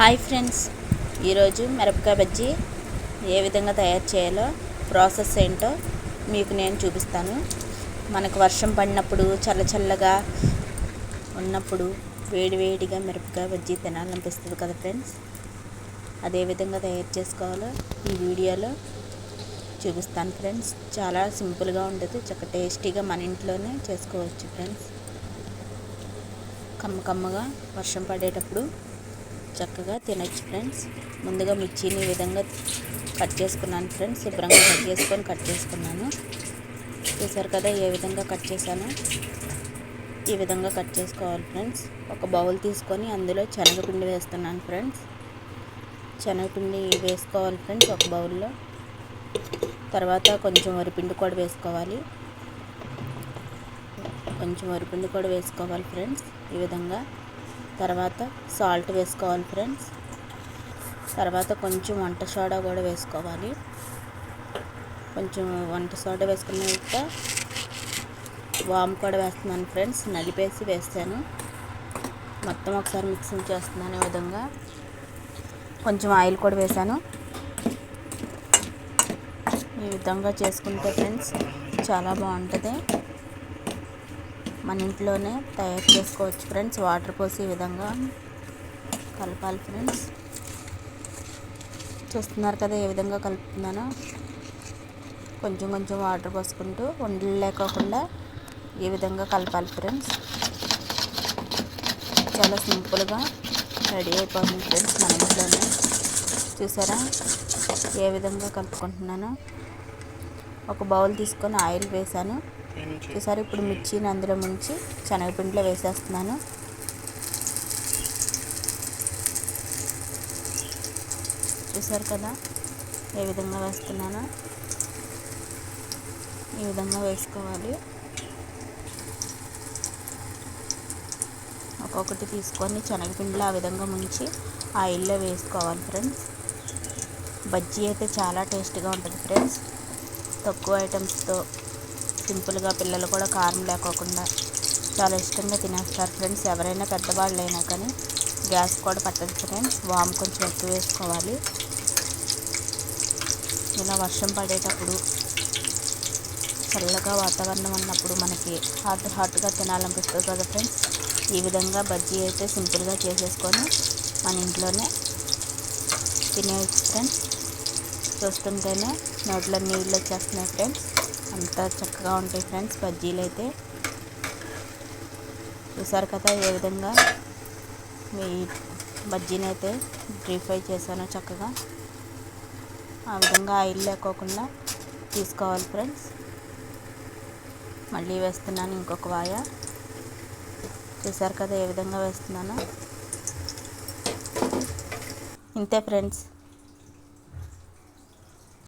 Hi friends. ఈరోజు మిరపకాయ బజ్జీ ఏ విధంగా తయారు చేయాలో ప్రాసెస్ ఏంటో మీకు నేను చూపిస్తాను. మనకు వర్షం పడినప్పుడు చల్లచల్లగా ఉన్నప్పుడు వేడివేడిగా మిరపకాయ బజ్జీ తినాలనిపిస్తుంది కదా ఫ్రెండ్స్. అదే విధంగా తయారు చేసుకోవాలో ఈ వీడియోలో చూపిస్తాను ఫ్రెండ్స్. చాలా సింపుల్గా ఉంటుంది. చక్క టేస్టీగా మన ఇంట్లోనే చేసుకోవచ్చు ఫ్రెండ్స్. కమ్మ కమ్మగా వర్షం పడేటప్పుడు చక్కగా తినచ్చు ఫ్రెండ్స్. ముందుగా మిర్చిని ఈ విధంగా కట్ చేసుకున్నాను ఫ్రెండ్స్. శుభ్రంగా కట్ చేసుకొని కట్ చేసుకున్నాను. చూసారు కదా ఏ విధంగా కట్ చేశాను? ఈ విధంగా కట్ చేసుకోవాలి ఫ్రెండ్స్. ఒక బౌల్ తీసుకొని అందులో శనగపిండి వేస్తున్నాను ఫ్రెండ్స్. శనగపిండి వేసుకోవాలి ఫ్రెండ్స్ ఒక బౌల్లో. తర్వాత కొంచెం వరిపిండి కూడా వేసుకోవాలి. కొంచెం వరిపిండి కూడా వేసుకోవాలి ఫ్రెండ్స్. ఈ విధంగా తర్వాత సాల్ట్ వేసుకోవాలి ఫ్రెండ్స్. తర్వాత కొంచెం వంట సోడా కూడా వేసుకోవాలి. కొంచెం వంట సోడా వేసుకున్నాక వామ్ కూడా వేస్తున్నాను ఫ్రెండ్స్. నలిపేసి వేస్తాను. మొత్తం ఒకసారి మిక్సింగ్ చేస్తున్నాను ఈ విధంగా. కొంచెం ఆయిల్ కూడా వేసాను. ఈ విధంగా చేసుకుంటే ఫ్రెండ్స్ చాలా బాగుంటుంది. మన ఇంట్లోనే తయారు చేసుకోవచ్చు ఫ్రెండ్స్. వాటర్ పోసి ఈ విధంగా కలపాలి ఫ్రెండ్స్. చూస్తున్నారు కదా ఏ విధంగా కలుపుతున్నానో? కొంచెం కొంచెం వాటర్ పోసుకుంటూ వండలు లేకోకుండా ఈ విధంగా కలపాలి ఫ్రెండ్స్? చాలా సింపుల్గా రెడీ అయిపోతుంది ఫ్రెండ్స్ మన ఇంట్లోనే. చూసారా? ఏ విధంగా కలుపుకుంటున్నానో? ఒక బౌల్ తీసుకొని ఆయిల్ వేసాను చూసారు ఇప్పుడు మిర్చిని అందులో ముంచి శనగపిండిలో వేసేస్తున్నాను. చూసారు కదా? ఏ విధంగా వేస్తున్నానో? ఈ విధంగా వేసుకోవాలి. ఒక్కొక్కటి తీసుకొని శనగపిండిలో ఆ విధంగా ముంచి ఆయిల్లో వేసుకోవాలి ఫ్రెండ్స్. బజ్జీ అయితే చాలా టేస్ట్గా ఉంటుంది ఫ్రెండ్స్. తక్కువ ఐటమ్స్తో సింపుల్గా పిల్లలు కూడా కారం లేకోకుండా చాలా ఇష్టంగా తినేస్తారు. ఫ్రెండ్స్ ఎవరైనా పెద్దవాళ్ళు అయినా కానీ గ్యాస్ కూడా పట్టదు ఫ్రెండ్స్ వామ్ కొంచెం ఎక్కువ వేసుకోవాలి. ఇలా వర్షం పడేటప్పుడు చల్లగా వాతావరణం ఉన్నప్పుడు మనకి హాట్ హాట్గా తినాలనిపిస్తుంది కదా ఫ్రెండ్స్? ఈ విధంగా బజ్జీ అయితే సింపుల్గా చేసేసుకొని మన ఇంట్లోనే తినేయచ్చు ఫ్రెండ్స్. చూస్తుంటేనే నోట్లో నీళ్ళు వచ్చేస్తున్నాయి ఫ్రెండ్స్ అంతా చక్కగా ఉంటాయి ఫ్రెండ్స్ బజ్జీలు అయితే. చూసారు కదా ఏ విధంగా మీ బజ్జీని అయితే డీప్ ఫ్రై చేశాను చక్కగా. ఆ విధంగా ఆయిల్ లేకోకుండా తీసుకోవాలి ఫ్రెండ్స్ మళ్ళీ వేస్తున్నాను ఇంకొక వాయ. చూసారు కదా ఏ విధంగా వేస్తున్నాను. ఇంతే ఫ్రెండ్స్